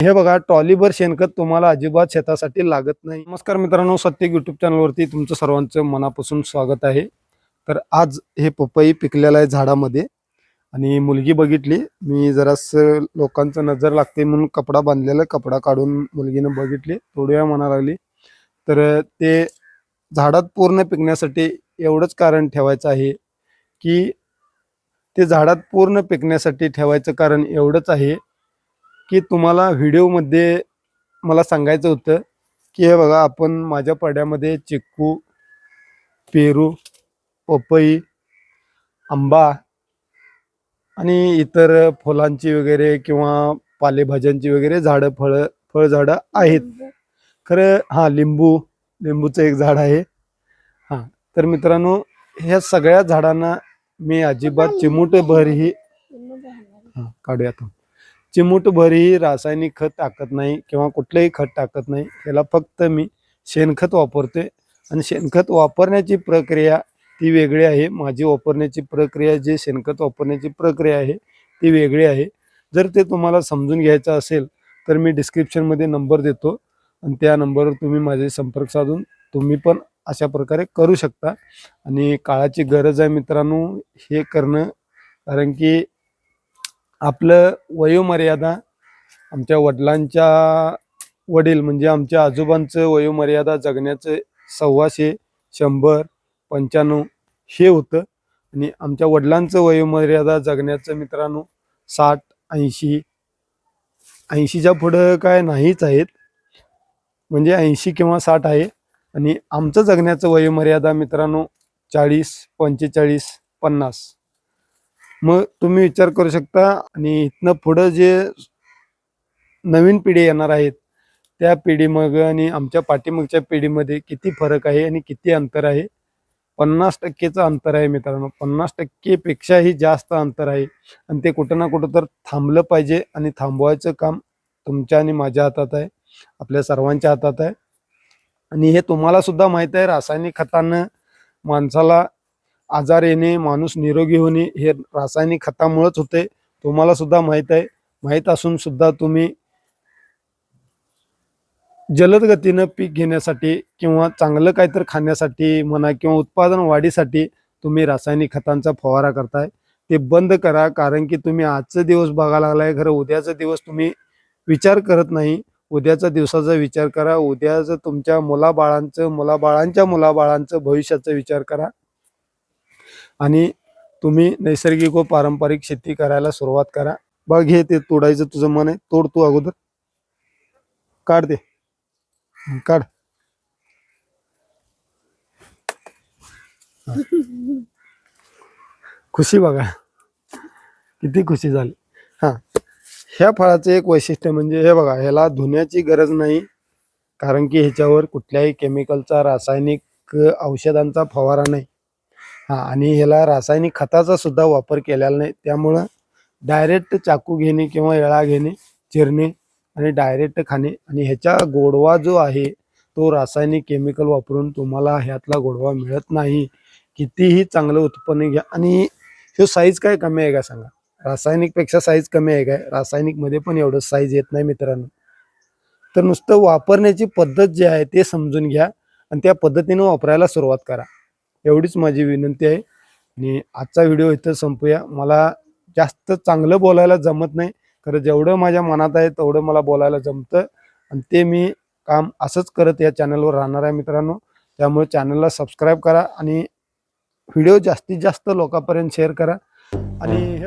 हे बघा ट्रॉलीभर शेणखत तुम्हाला अजिबात शेतासाठी लागत नाही. नमस्कार मित्रांनो सत्यक युट्यूब चॅनलवरती तुमचं सर्वांचं मनापासून स्वागत आहे. तर आज हे पपई पिकलेलं आहे झाडामध्ये आणि मुलगी बघितली. मी जरासं लोकांचं नजर लागते म्हणून कपडा बांधलेला कपडा काढून मुलगीनं बघितली. थोडी वेळ म्हणा लागली. तर ते झाडात पूर्ण पिकण्यासाठी एवढंच कारण ठेवायचं आहे की ते झाडात पूर्ण पिकण्यासाठी ठेवायचं कारण एवढंच आहे की तुम्हाला व्हिडिओमध्ये मला सांगायचं होतं की हे बघा आपण माझ्या पड्यामध्ये चिक्कू पेरू पपई आंबा आणि इतर फुलांची वगैरे किंवा पालेभाज्यांची वगैरे झाडं फळं फळझाडं आहेत. खरं हां लिंबू लिंबूचं एक झाड आहे. हां तर मित्रांनो ह्या सगळ्या झाडांना मी अजिबात चिमूटभरही हां काढूया तो चिमूटभरही रासायनिक खत टाकत नाही किंवा कुठलंही खत टाकत नाही. याला फक्त मी शेणखत वापरते आणि शेणखत वापरण्याची प्रक्रिया ती वेगळी आहे. माझी वापरण्याची प्रक्रिया जे शेणखत वापरण्याची प्रक्रिया आहे ती वेगळी आहे. जर ते तुम्हाला समजून घ्यायचं असेल तर मी डिस्क्रिप्शनमध्ये नंबर देतो. आणि त्या नंबरवर तुम्ही माझे संपर्क साधून तुम्ही पण अशा प्रकारे करू शकता. आणि काळाची गरज आहे मित्रांनो हे करणं. कारण की आपलं वयोमर्यादा आमच्या वडिलांच्या वडील म्हणजे आमच्या आजोबांचं वयोमर्यादा जगण्याचं सव्वाशे शंभर पंच्याण्णव हे होतं. आणि आमच्या वडिलांचं वयोमर्यादा जगण्याचं मित्रांनो साठ ऐंशी ऐंशीच्या पुढं काय नाहीच आहेत. म्हणजे ऐंशी किंवा साठ आहे. आणि आमचं जगण्याचं वयोमर्यादा मित्रांनो चाळीस पंचेचाळीस पन्नास. मग तुम्ही विचार करू शकता आणि इथनं पुढं जे नवीन पिढी येणार आहेत त्या पिढी आणि आमच्या पाठीमागच्या पिढीमध्ये किती फरक आहे आणि किती अंतर आहे? पन्नास टक्केचं अंतर आहे मित्रांनो. पन्नास टक्केपेक्षाही जास्त अंतर आहे. आणि ते कुठं ना कुठं तर थांबलं पाहिजे आणि थांबवायचं काम तुमच्या आणि माझ्या हातात आहे. आपल्या सर्वांच्या हातात आहे. आणि हे तुम्हाला सुद्धा माहीत आहे रासायनिक खतानं माणसाला आजार येणे माणूस निरोगी होणे हे रासायनिक खतामुळेच होते. तुम्हाला सुद्धा माहीत आहे. माहीत असून सुद्धा तुम्ही जलद गतीनं पीक घेण्यासाठी किंवा चांगलं काहीतरी खाण्यासाठी म्हणा किंवा उत्पादन वाढीसाठी तुम्ही रासायनिक खतांचा फवारा करताय. ते बंद करा कारण की तुम्ही आजचा दिवस बघायला लागलाय. खरं उद्याचा दिवस तुम्ही विचार करत नाही. उद्याचा दिवसाचा विचार करा. उद्याचं तुमच्या मुलाबाळांचं मुलाबाळांच्या मुलाबाळांचं भविष्याचा विचार करा. आणि तुम्ही नैसर्गिक व पारंपरिक शेती करायला सुरुवात करा. बघ हे ते तोडायचं तुझं मन आहे. तोड तू अगोदर. काढ ते. काढ. खुशी बघा. किती खुशी झाली. हा. ह्या फळाचं एक वैशिष्ट्य म्हणजे हे बघा ह्याला धुण्याची गरज नाही. कारण की ह्याच्यावर कुठल्याही केमिकलचा रासायनिक औषधांचा फवारा नाही. हा आणि ह्याला रासायनिक खताचा सुद्धा वापर केलेला नाही. त्यामुळं डायरेक्ट चाकू घेणे किंवा येळा घेणे चिरणे आणि डायरेक्ट खाणे आणि ह्याचा गोडवा जो आहे तो रासायनिक केमिकल वापरून तुम्हाला ह्यातला गोडवा मिळत नाही. कितीही चांगलं उत्पन्न घ्या. आणि ह्यो साईज काय कमी आहे का सांगा? रासायनिकपेक्षा साईज कमी आहे काय? रासायनिकमध्ये पण एवढं साईज येत नाही मित्रांनो. तर नुसतं वापरण्याची पद्धत जी आहे ते समजून घ्या आणि त्या पद्धतीनं वापरायला सुरुवात करा. एवढीच माझी विनंती आहे. आणि आजचा व्हिडिओ इथं संपूया. मला जास्त चांगलं बोलायला जमत नाही. खरं जेवढं माझ्या मनात आहे तेवढं मला बोलायला जमतं. आणि ते मी काम असंच करत या चॅनलवर राहणार आहे मित्रांनो. त्यामुळे चॅनलला सबस्क्राईब करा आणि व्हिडिओ जास्तीत जास्त लोकांपर्यंत शेअर करा. आणि हे